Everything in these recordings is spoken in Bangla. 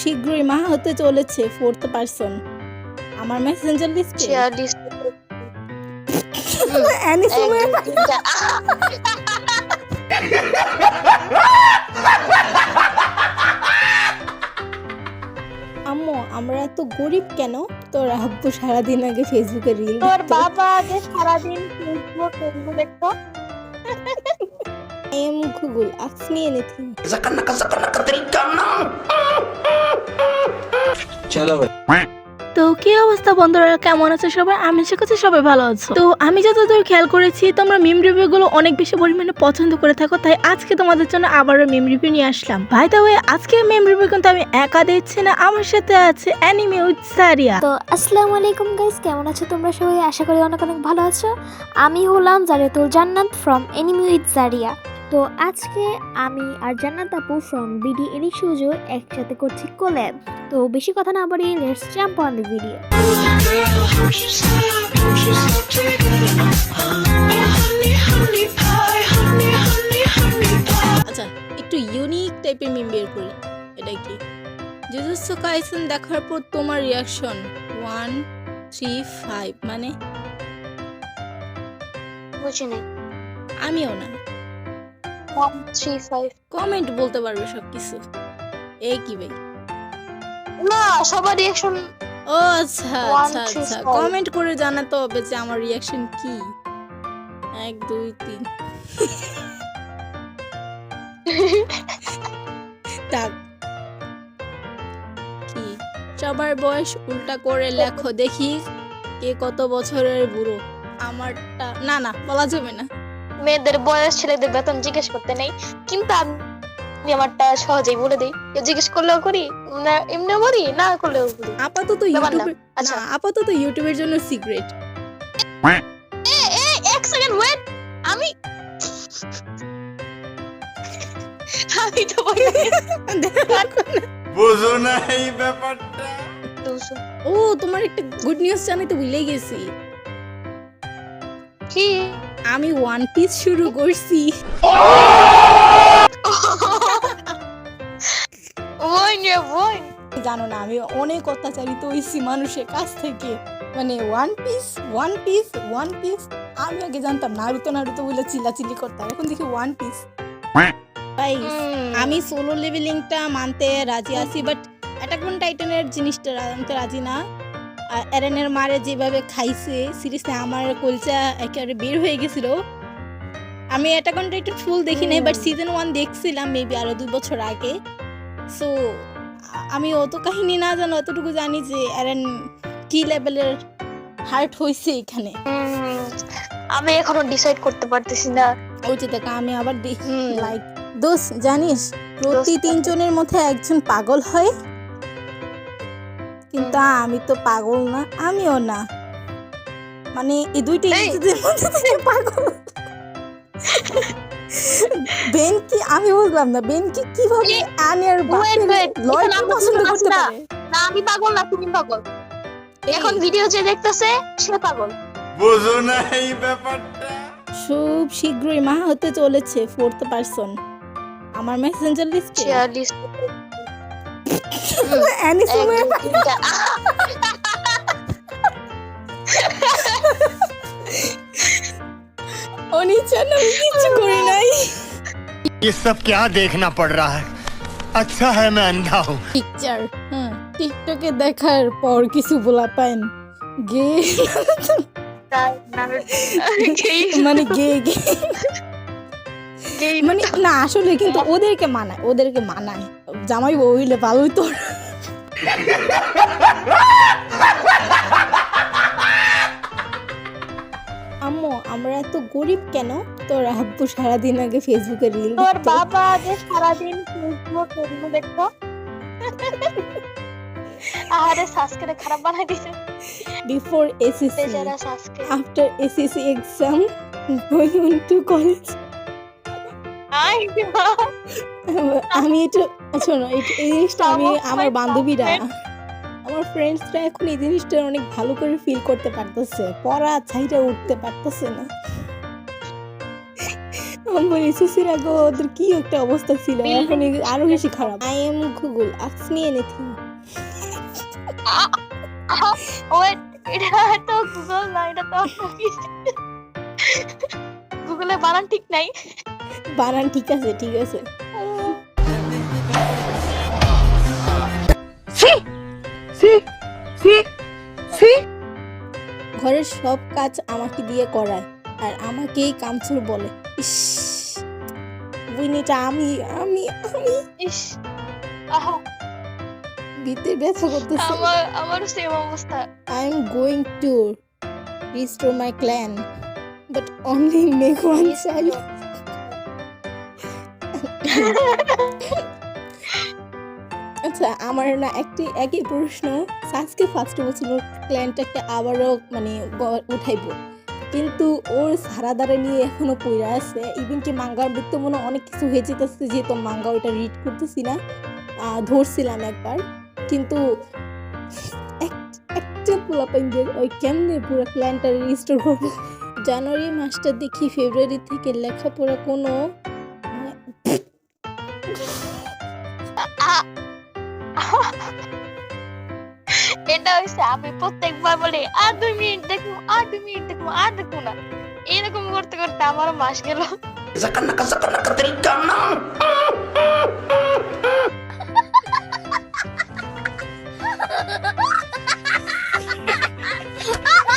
শীঘ্রই মা হতে চলেছে ফোর্থ পারসন আমার মেসেঞ্জার লিস্টে শেয়ার লিস্ট অ্যানি সময় আম্মু আমরা এত গরিব কেন? তোর আব্বু সারাদিন আগে ফেসবুকে রিল তোর বাবা যে সারাদিন ফেসবুক ফেসবুক দেখতো। Am Google ask me anything Zakan zakan nakatrika na. Chalo bhai. তো কি অবস্থা বন্ধুরা? কেমন আছে সবাই? আমি আশা করছি সবাই ভালো আছো। তো আমি যতদূর খেয়াল করেছি তোমরা মিম রিভিউ গুলো অনেক বেশি পরিমাণে পছন্দ করে থাকো তাই আজকে তোমাদের জন্য আবারও মিম রিভিউ নিয়ে আসলাম। ভাই দা ওয়ে আজকে মিম রিভিউ কিন্তু আমি একা দিচ্ছি না আমার সাথে আছে অ্যানিমে সারিয়া তো আসসালামু আলাইকুম গাইস কেমন আছো তোমরা সবাই? আশা করি অনেক অনেক ভালো আছো। আমি হলাম জারিয়াতুল জান্নাত ফ্রম উইথ জারিয়া তো আজকে আমি আর জান্নাত আপু ফ্রম বিডি এনি সুজো একসাথে করছি কোল্যাব তো বেশি কথা না বাড়িয়ে let's jump on the video আচ্ছা একটু ইউনিক টাইপের মিম বের করি। এটা কি? জুজুৎসু কাইসেন দেখার পর তোমার রিয়াকশন ওয়ান থ্রি ফাইভ মানে? বুঝি নাই আমিও না। কমেন্ট বলতে পারবে সব কিছু এই কি ভাই? না সবার রিয়াকশন ও আচ্ছা আচ্ছা আচ্ছা। কমেন্ট করে জানাতে হবে যে আমার রিয়াকশন কি। এক দুই তিন। টাক কি? সবার বয়স উল্টা করে লেখো দেখি কে কত বছরের বুড়ো। আমারটা না না বলা যাবে না। মেয়েদের বয়স ছেলেদের বেতন জিজ্ঞেস করতে নেই। কিন্তু আমি আমারটা সহজেই বলে দিই। কেউ জিজ্ঞেস করলেও করি না এমনিও বলি না করলেও বলি। আপাতত আচ্ছা। আপাতত ইউটিউবের জন্য সিক্রেট এ, এ, এক সেকেন্ড ওয়েট আমি আমি তো বুঝো না এই ব্যাপারটা। ও তোমার একটা গুড নিউজ জানাইতে ভুলে গেছি। কি আমি ওয়ান পিস শুরু করছি। জানো না আমি অনেক অত্যাচারিত হয়েছি মানুষের কাছ থেকে। মানে One Piece One Piece One Piece আমি আগে জানতাম নারুতো নারুতো বলে চিল্লাচিল্লি করতাম এখন দেখি ওয়ান পিস আমি সোলো লেভেলিংটা মানতে রাজি আছি বাট অ্যাটাক অন টাইটানের জিনিসটা আনতে রাজি না। আর এরেনের মারে যেভাবে খাইছে সিরিজে আমার কলচা একেবারে বের হয়ে গেছিল। আমি এটা টাইটান ফুল দেখি নাই বাট সিজন ওয়ান দেখছিলাম মেবি আরও দুই বছর আগে। সো আমি অত কাহিনী না জানো অতটুকু জানি যে এরেন কি লেভেলের হার্ট হয়েছে এখানে। আমি এখনও ডিসাইড করতে পারতেছি না। ওই যে দেখা আমি আবার দেখি লাইক দোষ জানিস প্রতি তিনজনের মধ্যে একজন পাগল হয়। কিন্তু আমি তো পাগল না আমিও না। মানে এই দুইটা এই। মধ্যে থেকে পাগল। বেন কি আমি বুঝলাম না বেন কি কীভাবে আনিয়ার লয়কে পছন্দ করতে না। পারে? না আমি পাগল না তুমি পাগল? এখন ভিডিও যে দেখতেছে সে পাগল। বুঝো না এই ব্যাপারটা। খুব শীঘ্রই মা হতে চলেছে ফোর্থ পারসন আমার মেসেঞ্জার লিস্টে শেয়ার লিস্ট অ্যানি এক সময় দুই তিন চার অনিচ্ছা না আমি কিচ্ছু করি নাই ये सब क्या देखना पड़ रहा है अच्छा है मैं अंधा हूँ পিকচার হ্যাঁ টিকটকে দেখার পর কিছু বলা পাইন গে মানে গে গে মানে না আসলে কিন্তু ওদেরকে মানায় ওদেরকে মানায়। জামাই বউ হইলে ভালোই তো। আম্মু আমরা এত গরিব কেন? তোর আব্বু সারাদিন আগে ফেসবুকে রিল তোর বাবা যে সারাদিন ফেসবুক ফেসবুক দেখতো। আরে সাসকে খারাপ বানাই দিছে। Before SSC after SSC exam going on to college আমি এটা শোনো এই- জিনিসটা আমি আমার বান্ধবীরা আমার ফ্রেন্ডসরা এখন এই জিনিসটা অনেক ভালো করে ফিল করতে পারতেছে। পড়া ছাইটা উঠতে পারতেছে না। আমি এসএসসির আগে ওদের কি একটা অবস্থা ছিল? এখন আরও বেশি খারাপ। I am Google ask me anything wait এটা তো গুগল না এটা তো গুগলে বানান ঠিক নাই। বানান ঠিক আছে ঠিক আছে। ঘরের সব কাজ আমাকে দিয়ে করায় আর আমাকেই কামচুর বলে। ইস আমি আমি আমি। ইস আহা। ভিতরে ব্যথা করতেছে। আমার আমারও সেম অবস্থা। I am going to restore my clan, but only make one child. আচ্ছা আমার না একটি, একই প্রশ্ন। সাজকে ফার্স্ট বছর ক্ল্যানটাকে আবারও মানে উঠাইবো। কিন্তু ওর সারা দ্বারা নিয়ে এখনও পড়ে আছে। ইভেন কি মাঙ্গার বৃত্ত মনে অনেক কিছু হয়ে যেতেছে, যেহেতু মাঙ্গা ওইটা রিড করতেছি না। ধরছিলাম একবার। কিন্তু এক- একটা পোলাপাইন দিয়ে ওই কেমনে পুরো প্ল্যানটা রেজিস্টার করব? জানুয়ারি মাসটা দেখি, ফেব্রুয়ারি থেকে লেখাপড়া কোনো এটা হইছে আমি প্রত্যেকবার বলি আর দুই মিনিট দেখব আর দুই মিনিট দেখব আর দেখব না। এরকম করতে করতে আমারও মাস গেল.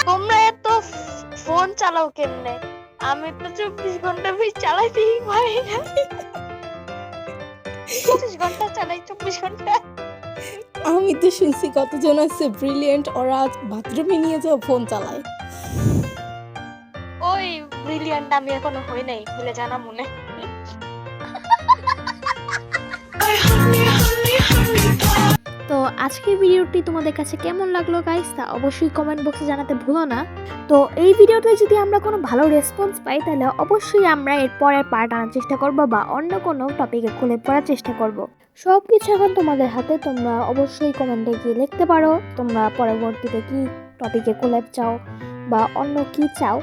তোমরা এত ফোন চালাও কেমনে? আমি তো চব্বিশ ঘণ্টা বেশ চালাইতেই পারি না। পঁচিশ ঘণ্টা চালাই চব্বিশ ঘণ্টা। আমি তো শুনছি কতজন আছে ব্রিলিয়েন্ট ওরা বাথরুমে নিয়ে যাও ফোন চালায়। ওই ব্রিলিয়ান্ট আমি এখনও হই নাই ভুলে জানা মনে আজকের ভিডিওটি তোমাদের কাছে কেমন লাগল গাইস তা অবশ্যই কমেন্ট বক্সে জানাতে ভুলো না। তো এই ভিডিওতে যদি আমরা কোনো ভালো রেসপন্স পাই, তাহলে অবশ্যই আমরা এর পরের পার্ট আনার চেষ্টা করব বা অন্য কোনো টপিকে খুলে পড়ার চেষ্টা করব। সব কিছু এখন তোমাদের হাতে, তোমরা অবশ্যই কমেন্টে গিয়ে লিখতে পারো, তোমরা পরবর্তীতে কি টপিকে কোলেব চাও বা অন্য কি চাও।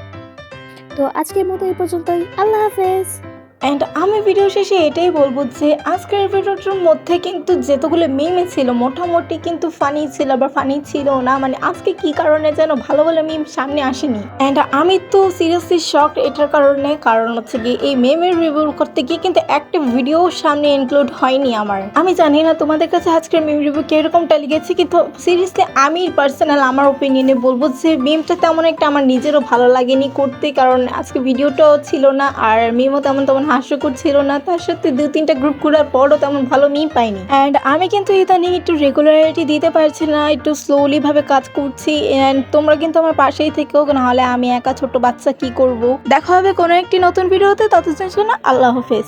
তো আজকের মতো এই পর্যন্তই, আল্লাহ হাফেজ! অ্যান্ড আমি ভিডিও শেষে এটাই বলব যে আজকের ভিডিওটার মধ্যে কিন্তু যেতগুলো মিমে ছিল, মোটামুটি কিন্তু ফানি ছিল বা ফানি ছিল না মানে আজকে কি কারণে যেন ভালো ভালো মিম সামনে আসেনি? অ্যান্ড আমি তো সিরিয়াসলি শক এটার কারণে, কারণ হচ্ছে কি এই মেমের রিভিউ করতে গিয়ে কিন্তু একটা ভিডিও সামনে ইনক্লুড হয়নি আমার। আমি জানি না তোমাদের কাছে আজকের মিম রিভিউ কিরকমটা লেগেছে, কিন্তু সিরিয়াসলি আমি পার্সোনাল আমার ওপিনিয়নে বলব যে মিমটা তেমন একটা আমার নিজেরও ভালো লাগেনি করতে, কারণ আজকে ভিডিওটাও ছিল না, আর মিমও তেমন তেমন হাস্যকর ছিল না। তার সাথে দু তিনটা গ্রুপ ঘোরার পরও তেমন ভালো মিম পাইনি। অ্যান্ড আমি কিন্তু ইদানিং একটু রেগুলারিটি দিতে পারছি না, একটু স্লোলি ভাবে কাজ করছি। অ্যান্ড তোমরা কিন্তু আমার পাশেই থেকেও নাহলে আমি একা ছোট বাচ্চা কি করব? দেখা হবে কোনো একটি নতুন ভিডিওতে ততদিন জন্য আল্লাহ হাফেজ।